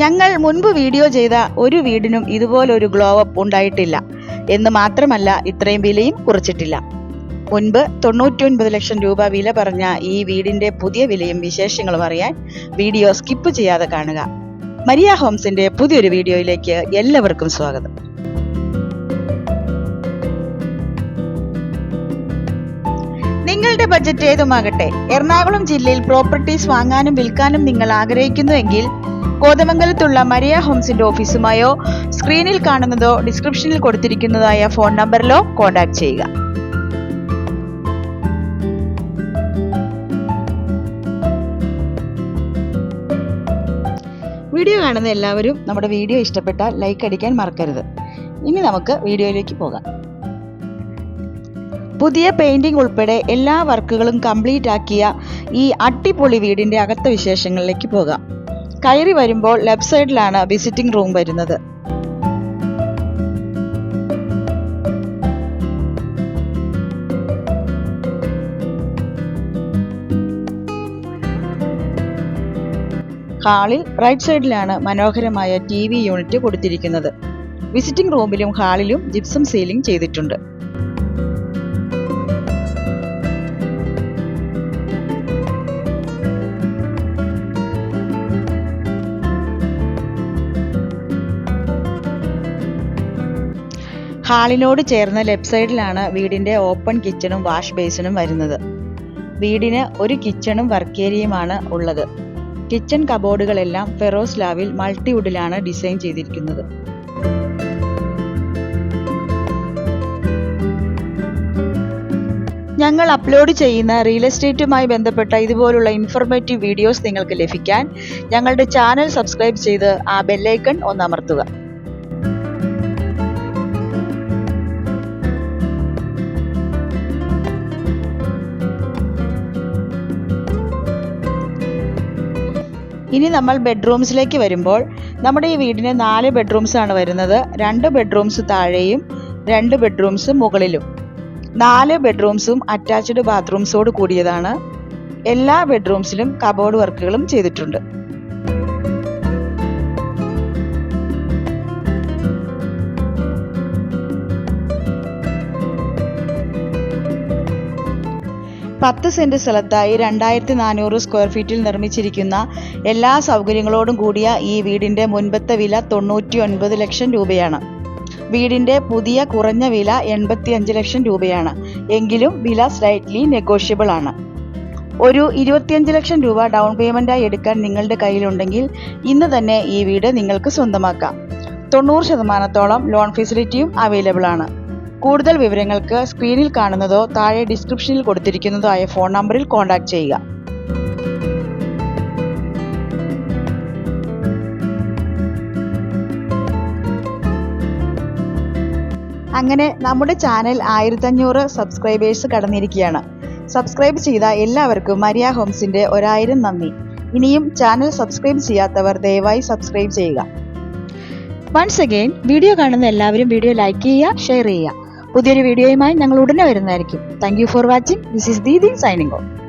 ഞങ്ങൾ മുൻപ് വീഡിയോ ചെയ്ത ഒരു വീടിനും ഇതുപോലൊരു ഗ്ലോ അപ്പ് ഉണ്ടായിട്ടില്ല. എന്ന് മാത്രമല്ല ഇത്രയും വിലയും കുറച്ചിട്ടില്ല. മുൻപ് തൊണ്ണൂറ്റി ലക്ഷം രൂപ വില പറഞ്ഞ ഈ വീടിന്റെ പുതിയ വിലയും വിശേഷങ്ങളും അറിയാൻ വീഡിയോ സ്കിപ്പ് ചെയ്യാതെ കാണുക. മരിയ ഹോംസിന്റെ പുതിയൊരു വീഡിയോയിലേക്ക് എല്ലാവർക്കും സ്വാഗതം. നിങ്ങളുടെ ബജറ്റ് ഏതുമാകട്ടെ? എറണാകുളം ജില്ലയിൽ പ്രോപ്പർട്ടീസ് വാങ്ങാനും വിൽക്കാനും നിങ്ങൾ ആഗ്രഹിക്കുന്നുവെങ്കിൽ കോതമംഗലത്തുള്ള മരിയ ഹോംസിന്റെ ഓഫീസുമായോ? സ്ക്രീനിൽ കാണുന്നതോ ഡിസ്ക്രിപ്ഷനിൽ കൊടുത്തിരിക്കുന്നതായ ഫോൺ നമ്പറിലോ കോൺടാക്ട് ചെയ്യുക. വീഡിയോ കാണുന്ന എല്ലാവരും നമ്മുടെ വീഡിയോ ഇഷ്ടപ്പെട്ടാൽ ലൈക്ക് അടിക്കാൻ മറക്കരുത്. ഇനി നമുക്ക് വീഡിയോയിലേക്ക് പോകാം. പുതിയ പെയിന്റിംഗ് ഉൾപ്പെടെ എല്ലാ വർക്കുകളും കംപ്ലീറ്റ് ആക്കിയ ഈ അടിപൊളി വീടിന്റെ അകത്ത വിശേഷങ്ങളിലേക്ക് പോകാം. കയറി വരുമ്പോൾ ലെഫ്റ്റ് സൈഡിലാണ് വിസിറ്റിംഗ് റൂം വരുന്നത്. ഹാളിൽ റൈറ്റ് സൈഡിലാണ് മനോഹരമായ ടി വി യൂണിറ്റ് കൊടുത്തിരിക്കുന്നത്. വിസിറ്റിംഗ് റൂമിലും ഹാളിലും ജിപ്സം സീലിംഗ് ചെയ്തിട്ടുണ്ട്. ഹാളിനോട് ചേർന്ന ലെഫ്റ്റ് സൈഡിലാണ് വീടിന്റെ ഓപ്പൺ കിച്ചണും വാഷ് ബേസിനും വരുന്നത്. വീടിന് ഒരു കിച്ചണും വർക്ക് ഏരിയയുമാണ് ഉള്ളത്. കിച്ചൺ കബോർഡുകളെല്ലാം ഫെറോസ് ലാവിൽ മൾട്ടിവുഡിലാണ് ഡിസൈൻ ചെയ്തിരിക്കുന്നത്. ഞങ്ങൾ അപ്ലോഡ് ചെയ്യുന്ന റിയൽ എസ്റ്റേറ്റുമായി ബന്ധപ്പെട്ട ഇതുപോലുള്ള ഇൻഫോർമേറ്റീവ് വീഡിയോസ് നിങ്ങൾക്ക് ലഭിക്കാൻ ഞങ്ങളുടെ ചാനൽ സബ്സ്ക്രൈബ് ചെയ്ത് ആ ബെല്ലൈക്കൺ ഒന്ന് ഇനി നമ്മൾ ബെഡ്റൂംസിലേക്ക് വരുമ്പോൾ നമ്മുടെ ഈ വീടിന് നാല് ബെഡ്റൂംസ് ആണ് വരുന്നത്. രണ്ട് ബെഡ്റൂംസ് താഴെയും രണ്ട് ബെഡ്റൂംസ് മുകളിലും. നാല് ബെഡ്റൂംസും അറ്റാച്ച്ഡ് ബാത്റൂംസോട് കൂടിയതാണ്. എല്ലാ ബെഡ്റൂംസിലും കബോർഡ് വർക്കുകളും ചെയ്തിട്ടുണ്ട്. പത്ത് സെന്റ് സ്ഥലത്തായി രണ്ടായിരത്തി നാനൂറ് സ്ക്വയർ ഫീറ്റിൽ നിർമ്മിച്ചിരിക്കുന്ന എല്ലാ സൗകര്യങ്ങളോടും കൂടിയ ഈ വീടിന്റെ മുൻപത്തെ വില തൊണ്ണൂറ്റി ഒൻപത് ലക്ഷം രൂപയാണ്. വീടിന്റെ പുതിയ കുറഞ്ഞ വില എൺപത്തി അഞ്ച് ലക്ഷം രൂപയാണ്. എങ്കിലും വില സ്ലൈറ്റ്ലി നെഗോഷ്യബിൾ ആണ്. ഒരു ഇരുപത്തിയഞ്ച് ലക്ഷം രൂപ ഡൗൺ പേയ്മെന്റായി എടുക്കാൻ നിങ്ങളുടെ കയ്യിലുണ്ടെങ്കിൽ ഇന്ന് തന്നെ ഈ വീട് നിങ്ങൾക്ക് സ്വന്തമാക്കാം. തൊണ്ണൂറ് ശതമാനത്തോളം ലോൺ ഫെസിലിറ്റിയും അവൈലബിൾ ആണ്. കൂടുതൽ വിവരങ്ങൾക്ക് സ്ക്രീനിൽ കാണുന്നതോ താഴെ ഡിസ്ക്രിപ്ഷനിൽ കൊടുത്തിരിക്കുന്നതോ ആയ ഫോൺ നമ്പറിൽ കോൺടാക്ട് ചെയ്യുക. അങ്ങനെ നമ്മുടെ ചാനൽ ആയിരത്തഞ്ഞൂറ് സബ്സ്ക്രൈബേഴ്സ് കടന്നിരിക്കുകയാണ്. സബ്സ്ക്രൈബ് ചെയ്ത എല്ലാവർക്കും മരിയ ഹോംസിന്റെ ഒരായിരം നന്ദി. ഇനിയും ചാനൽ സബ്സ്ക്രൈബ് ചെയ്യാത്തവർ ദയവായി സബ്സ്ക്രൈബ് ചെയ്യുക. വൺസ് അഗെയിൻ വീഡിയോ കാണുന്ന എല്ലാവരും വീഡിയോ ലൈക്ക് ചെയ്യുക ഷെയർ ചെയ്യുക. പുതിയൊരു വീഡിയോയുമായി ഞങ്ങൾ ഉടനെ വരുന്നതായിരിക്കും. Thank for watching this is Didi signing off